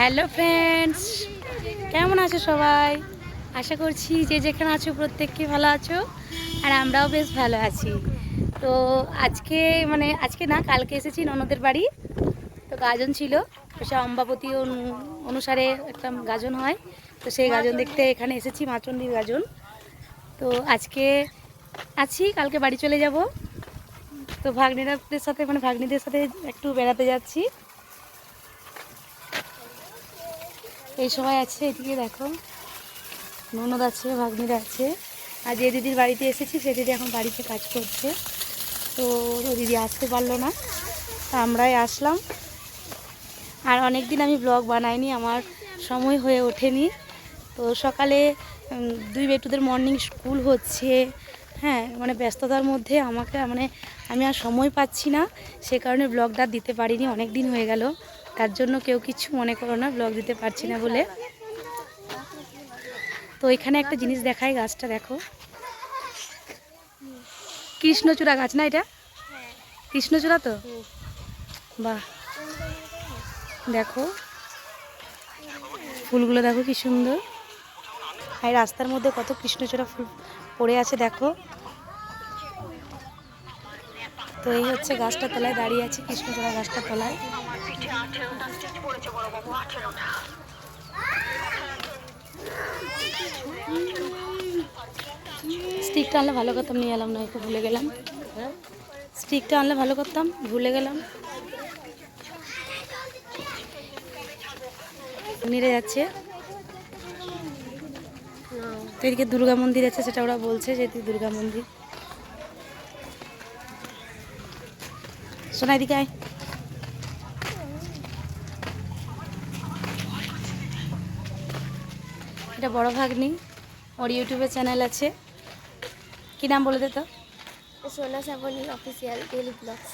Hello friends কেমন আছো সবাই? আশা করছি যে যেখানে আছো প্রত্যেককে ভালো আছো, আর আমরাও বেশ ভালো আছি। তো আজকে মানে আজকে না, কালকে এসেছি ননদের বাড়ি। তো গাজন ছিল সে অম্বাবতী অনু- অনুসারে একটা গাজন হয়। তো সেই গাজন দেখতে এখানে এসেছি, মাচন্দির গাজন। তো আজকে আছি, কালকে বাড়ি চলে যাব। তো ভাগ্নিদের সাথে মানে ভাগ্নিদের সাথে একটু বেড়াতে যাচ্ছি। এই সময় আছে, এদিকে দেখো। ননদ আছে, ভাগ্নিরা আছে। আর যে দিদির বাড়িতে এসেছি, সে দিদি এখন বাড়িতে কাজ করছে। তো দিদি আসতে পারল না আমরাই আসলাম। আর অনেক দিন আমি ব্লগ বানাইনি, আমার সময় হয়ে ওঠেনি। তো সকালে দুই বেটুদের মর্নিং স্কুল হচ্ছে। হ্যাঁ মানে ব্যস্ততার মধ্যে আমাকে মানে আমি আর সময় পাচ্ছি না। সে কারণে ব্লগটা দিতে পারিনি অনেক দিন হয়ে গেল। তার জন্য কেউ কিছু মনে করো না ব্লগ দিতে পারছি না বলে। তো এখানে একটা জিনিস দেখাই গাছটা, দেখো। কৃষ্ণচূড়া গাছ না এটা? কৃষ্ণচূড়া তো? বাহ। দেখো। ফুলগুলো দেখো কি সুন্দর। আর রাস্তার মধ্যে কত কৃষ্ণচূড়া ফুল পড়ে আছে, দেখো। তো এই হচ্ছে গাছটার তলায় দাঁড়িয়ে আছে, কৃষ্ণচূড়া গাছটার তলায়। স্টিকটা আনলে ভালো করতাম, নিয়ে এলাম না একটু ভুলে গেলাম। স্টিকটা আনলে ভালো করতাম, ভুলে গেলাম। নিরে যাচ্ছে। তো এদিকে দুর্গা মন্দির আছে, সেটা ওরা বলছে যে এদিকে দুর্গা মন্দির। শোনা এদিকে আয়। এটা বড় ভাগ্নি ওর ইউটিউবে চ্যানেল আছে। কি নাম বলে দে তো? Sona Sabni official daily blogs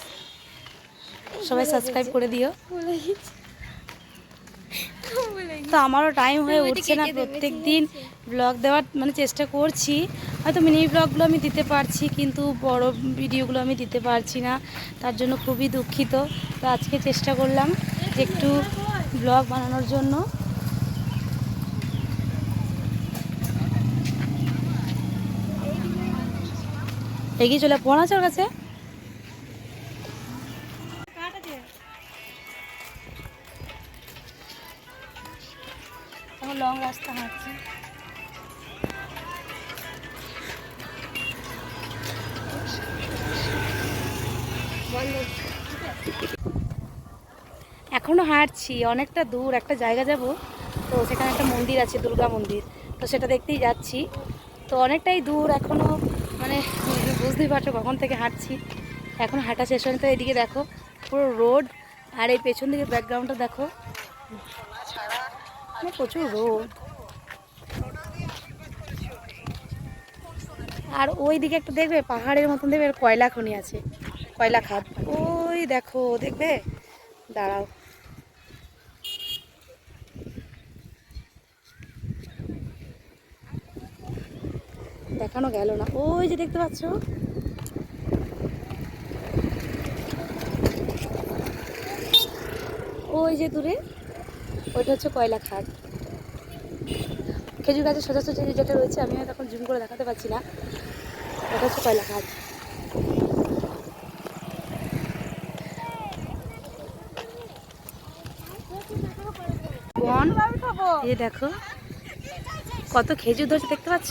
সবাই সাবস্ক্রাইব করে দিও। তো আমারও টাইম হয়ে উঠছে না প্রত্যেক দিন ব্লগ দেওয়ার মানে চেষ্টা করছি। হয়তো মিনি ব্লগগুলো আমি দিতে পারছি কিন্তু বড় ভিডিওগুলো আমি দিতে পারছি না। তার জন্য খুবই দুঃখিত। তো আজকে চেষ্টা করলাম যে একটু ব্লগ বানানোর জন্য। এগিয়ে চলে ফোন আছে ওর কাছে। লং রাস্তা হাঁটছি। এখনও হাঁটছি, অনেকটা দূর, একটা জায়গা যাব। তো সেখানে একটা মন্দির আছে, দুর্গা মন্দির। তো সেটা দেখতেই যাচ্ছি। তো অনেকটাই দূর এখনও মানে বুঝতেই পারছ কখন থেকে হাঁটছি। এখন হাঁটা শেষ হয়নি তো, এদিকে দেখো, পুরো রোড আর এই পেছন দিকে ব্যাকগ্রাউন্ডটা দেখো। মানে প্রচুর রোড। আর ওই দিকে একটা দেখবে, পাহাড়ের মতন দেখবে কয়লা খনি আছে, কয়লা খাদ ওই দেখো, দেখবে? দাঁড়াও। দেখানো গেল না। ওই যে দেখতে পাচ্ছ? ওই যে দূরে ওইটা হচ্ছে কয়লা খাট। খেজুর গাছের সোজাসুজি যেটা রয়েছে আমি হয়তো এখন জুম করে দেখাতে পারছি না। ওটা হচ্ছে কয়লা খাট। বন এই দেখো কত খেজুর ধরছে দেখতে পাচ্ছ?